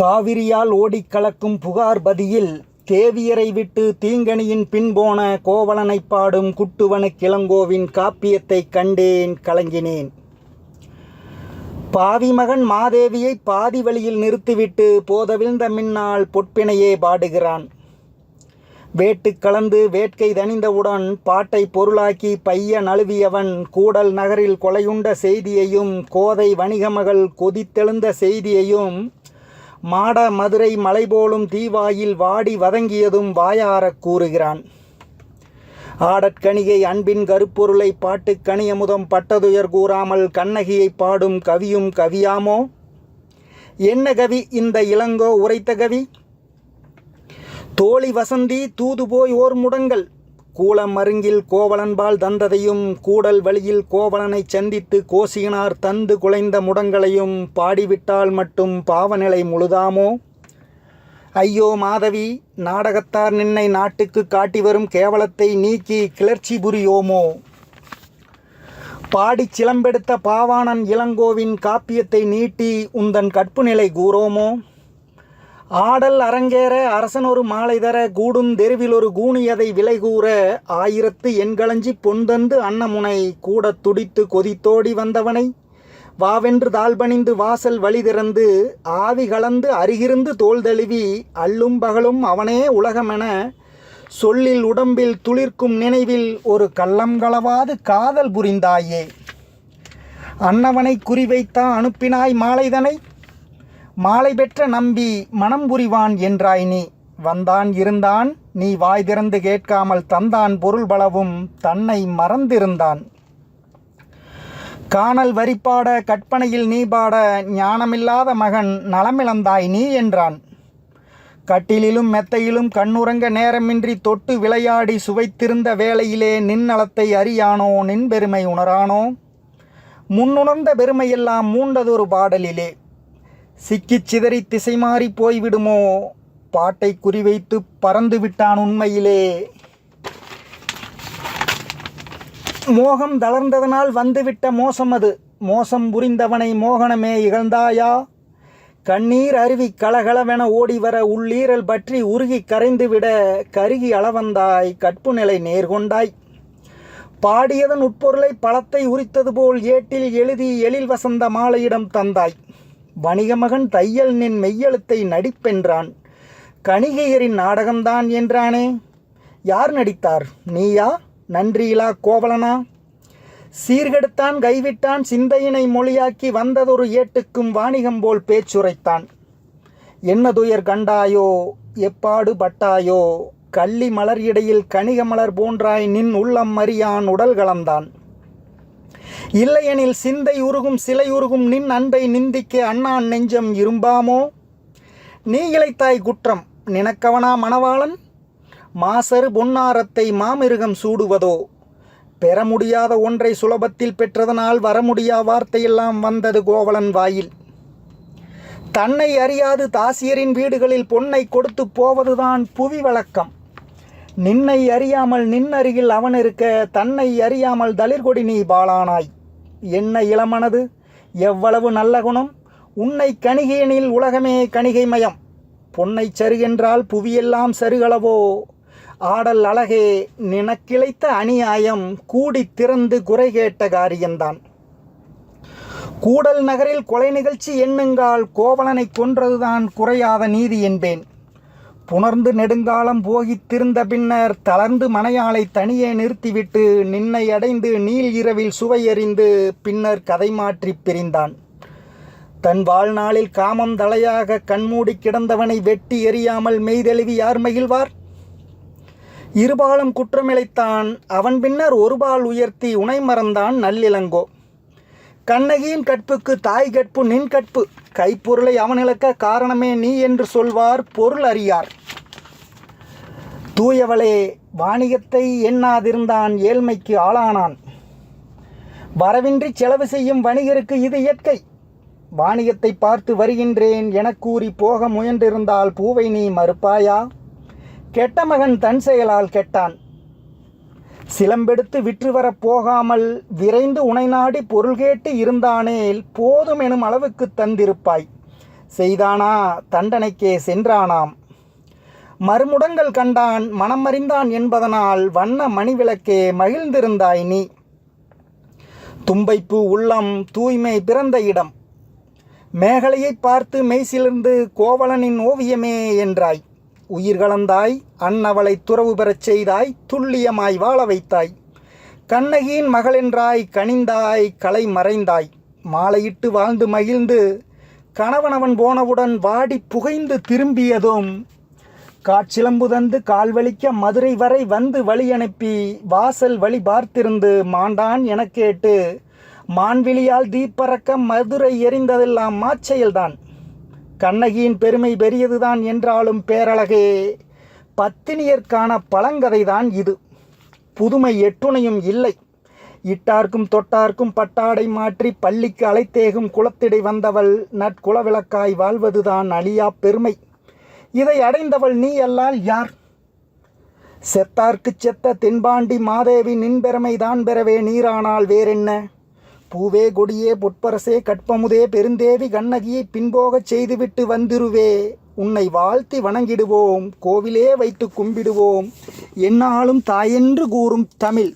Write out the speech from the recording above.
காவிரியால் ஓடிக் கலக்கும் புகார் பதியில் தேவியரை விட்டு தீங்கணியின் பின்போன கோவலனைப் பாடும் குட்டுவனுக் கிளங்கோவின் காப்பியத்தைக் கண்டேன் கலங்கினேன். பாவிமகன் மாதேவியை பாதி வழியில் நிறுத்திவிட்டு போதவிழ்ந்த மின்னால் பொற்பினையே பாடுகிறான். வேட்டுக் கலந்து வேட்கை தணிந்தவுடன் பாட்டை பொருளாக்கி பைய நழுவியவன் கூடல் நகரில் கொலையுண்ட செய்தியையும் கோதை வணிகமகள் கொதித்தெழுந்த செய்தியையும் மாட மதுரை மலை போலும் தீவாயில் வாடி வதங்கியதும் வாயாரக் கூறுகிறான். ஆடற்கணிகை அன்பின் கருப்பொருளை பாட்டுக் கணியமுதம் பட்டதுயர் கூறாமல் கண்ணகியை பாடும் கவியும் கவியாமோ? என்ன கவி இந்த இளங்கோ உரைத்த கவி? தோழி வசந்தி தூது போய் ஓர் முடங்கள். கூலம் அருங்கில் கோவலன்பால் தந்ததையும் கூடல் வழியில் கோவலனை சந்தித்து கோசியினார் தந்து குலைந்த முடங்களையும் பாடிவிட்டால் மட்டும் பாவநிலை முழுதாமோ? ஐயோ மாதவி நாடகத்தார் நின்னை நாட்டுக்கு காட்டி வரும் கேவலத்தை நீக்கி கிளர்ச்சி புரியோமோ? பாடிச் சிலம்பெடுத்த பாவாணன் இளங்கோவின் காப்பியத்தை நீட்டி உந்தன் கற்பு நிலை கூறோமோ? ஆடல் அரங்கேற அரசன் ஒரு மாலை தர கூடும் தெருவில் ஒரு கூணியதை விலை கூற ஆயிரத்து எண்களஞ்சி பொன்தந்து அன்னமுனை கூடத் துடித்து கொதித்தோடி வந்தவனை. வாவென்று தாழ்பணிந்து வாசல் வழி திறந்து ஆவி கலந்து அருகிருந்து தோல் தழுவி அள்ளும் பகலும் அவனே உலகமென சொல்லில் உடம்பில் துளிர்க்கும் நினைவில் ஒரு கள்ளம் களவாது காதல் புரிந்தாயே. அன்னவனை குறிவைத்தான் அனுப்பினாய் மாலைதனை. மாலை பெற்ற நம்பி மனம் புரிவான் என்றாய் நீ. வந்தான் இருந்தான் நீ வாய் திறந்து கேட்காமல் தந்தான் பொருள் பலவும் தன்னை மறந்திருந்தான். காணல் வரிப்பாட கற்பனையில் நீ பாட ஞானமில்லாத மகன் நலமிழந்தாய் நீ என்றான். கட்டிலிலும் மெத்தையிலும் கண்ணுறங்க நேரமின்றி தொட்டு விளையாடி சுவைத்திருந்த வேளையிலே நின் நலத்தை அறியானோ நின் பெருமை உணரானோ? முன்னுணர்ந்த பெருமையெல்லாம் மூண்டதொரு பாடலிலே. சிக்கிச் சிதறி திசை மாறி போய்விடுமோ? பாட்டை குறிவைத்து பறந்து விட்டான் உண்மையிலே. மோகம் தளர்ந்ததனால் வந்துவிட்ட மோசம் அது. மோசம் புரிந்தவனை மோகனமே இகழ்ந்தாயா? கண்ணீர் அருவி கலகலவென ஓடி வர உள்ளீரல் பற்றி உருகி கரைந்துவிட கருகி அளவந்தாய் கற்பு நிலை நேர்கொண்டாய். பாடியதன் உட்பொருளை பழத்தை உரித்தது போல் ஏட்டில் எழுதி எழில் வசந்த மாலையிடம் தந்தாய். வணிகமகன் தையல் நின் மெய்யெழுத்தை நடிப்பென்றான். கணிகையரின் நாடகம்தான் என்றானே? யார் நடித்தார்? நீயா? நன்றியிலா கோவலனா? சீர்கெடுத்தான் கைவிட்டான் சிந்தையினை மொழியாக்கி வந்ததொரு ஏட்டுக்கும் வாணிகம் போல் பேச்சுரைத்தான். என்ன துயர் கண்டாயோ? எப்பாடு பட்டாயோ? கள்ளி மலர் இடையில் கணிக மலர் போன்றாய் நின் உள்ளம் அறியான் உடல் கலந்தான். இல்லையெனில் சிந்தை உருகும் சிலை உருகும் நின் அன்பை நிந்திக்க அண்ணான் நெஞ்சம் இரும்பாமோ? நீ இழைத்தாய் குற்றம் நினக்கவனா மணவாளன்? மாசரு பொன்னாரத்தை மாமிருகம் சூடுவதோ? பெற முடியாத ஒன்றை சுலபத்தில் பெற்றதனால் வர முடியா வார்த்தையெல்லாம் வந்தது கோவலன் வாயில். தன்னை அறியாது தாசியரின் வீடுகளில் பொன்னை கொடுத்து போவதுதான் புவி வழக்கம். நின்னை அறியாமல் நின் அருகில் அவன் இருக்க தன்னை அறியாமல் தளிர்கொடி நீ பாலானாய். என்ன இளமனது எவ்வளவு நல்ல குணம்? உன்னை கணிகையனில் உலகமே கணிகை மயம். பொன்னை சருகென்றால் புவியெல்லாம் சருகளவோ? ஆடல் அழகே நினக்கிழைத்த அநியாயம் கூடித் திறந்து குறை கேட்ட காரியந்தான். கூடல் நகரில் கொலை நிகழ்ச்சி எண்ணுங்கால் கோவலனை கொன்றதுதான் குறையாத நீதி என்பேன். புணர்ந்து நெடுங்காலம் போகித்திருந்த பின்னர் தளர்ந்து மனையாளை தனியே நிறுத்திவிட்டு நின்னை அடைந்து நீல் இரவில் சுவையறிந்து பின்னர் கதை மாற்றி பிரிந்தான். தன் வாழ்நாளில் காமம் தலையாக கண்மூடி கிடந்தவனை வெட்டி எறியாமல் மெய்தெழுவி யார் மகிழ்வார்? இருபாலும் குற்றமிழைத்தான். அவன் பின்னர் ஒருபால் உயர்த்தி உனை மறந்தான் நல்லிளங்கோ கண்ணகியின் கற்புக்கு தாய் கற்பு நின் கற்பு. கைப்பொருளை அவனிழக்க காரணமே நீ என்று சொல்வார் பொருள் அறியார். தூயவளே வாணிகத்தை எண்ணாதிருந்தான் ஏழ்மைக்கு ஆளானான். வரவின்றி செலவு செய்யும் வணிகருக்கு இது இயற்கை. வாணிகத்தை பார்த்து வருகின்றேன் என கூறி போக முயன்றிருந்தால் பூவை நீ மறுப்பாயா? கெட்ட மகன் தன் செயலால் கெட்டான். சிலம்பெடுத்து விற்று வரப் போகாமல் விரைந்து உனை நாடி பொருள் கேட்டு இருந்தானேல் போதும் எனும் அளவுக்கு தந்திருப்பாய். செய்தானா? தண்டனைக்கே சென்றானாம். மறுமுடங்கள் கண்டான் மனமறிந்தான் என்பதனால் வண்ண மணிவிளக்கே மகிழ்ந்திருந்தாய் நீ. தும்பைப்பு உள்ளம் தூய்மை பிறந்த இடம். மேகலையை பார்த்து மெய்சிலிருந்து கோவலனின் ஓவியமே என்றாய். உயிர் கலந்தாய் அன்னவளை துறவு பெறச் செய்தாய் துல்லியமாய் வாழ வைத்தாய். கண்ணகியின் மகளென்றாய் கனிந்தாய் களை மறைந்தாய். மாலையிட்டு வாழ்ந்து மகிழ்ந்து கணவனவன் போனவுடன் வாடி புகைந்து திரும்பியதும் காட்சிலம்பு தந்து கால்வழிக்க மதுரை வரை வந்து வழி அனுப்பி வாசல் வழி பார்த்திருந்து மாண்டான் எனக் கேட்டு மான்விழியால் தீப்பறக்க மதுரை எரிந்ததெல்லாம் மாச்செயல்தான். கண்ணகியின் பெருமை பெரியதுதான் என்றாலும் பேரழகே. பத்தினியர்க்கான பழங்கதைதான் இது. புதுமை எட்டுணையும் இல்லை. இட்டார்க்கும் தொட்டார்க்கும் பட்டாடை மாற்றி பள்ளிக்கு அழைத்தேகும் குளத்திடை வந்தவள் நற்குலவிளக்காய் வாழ்வதுதான் அழியா பெருமை. இதை அடைந்தவள் நீ அல்லால் யார்? செத்தார்க்குச் செத்த தென்பாண்டி மாதேவி நின்பெருமை தான் பெறவே நீரானால் வேறென்ன? பூவே கொடியே பொற்பரசே கற்பமுதே பெருந்தேவி கண்ணகியை பின்போகச் செய்துவிட்டு வந்திருவே. உன்னை வாழ்த்தி வணங்கிடுவோம் கோவிலே வைத்து கும்பிடுவோம். என்னாலும் தாயென்று கூறும் தமிழ்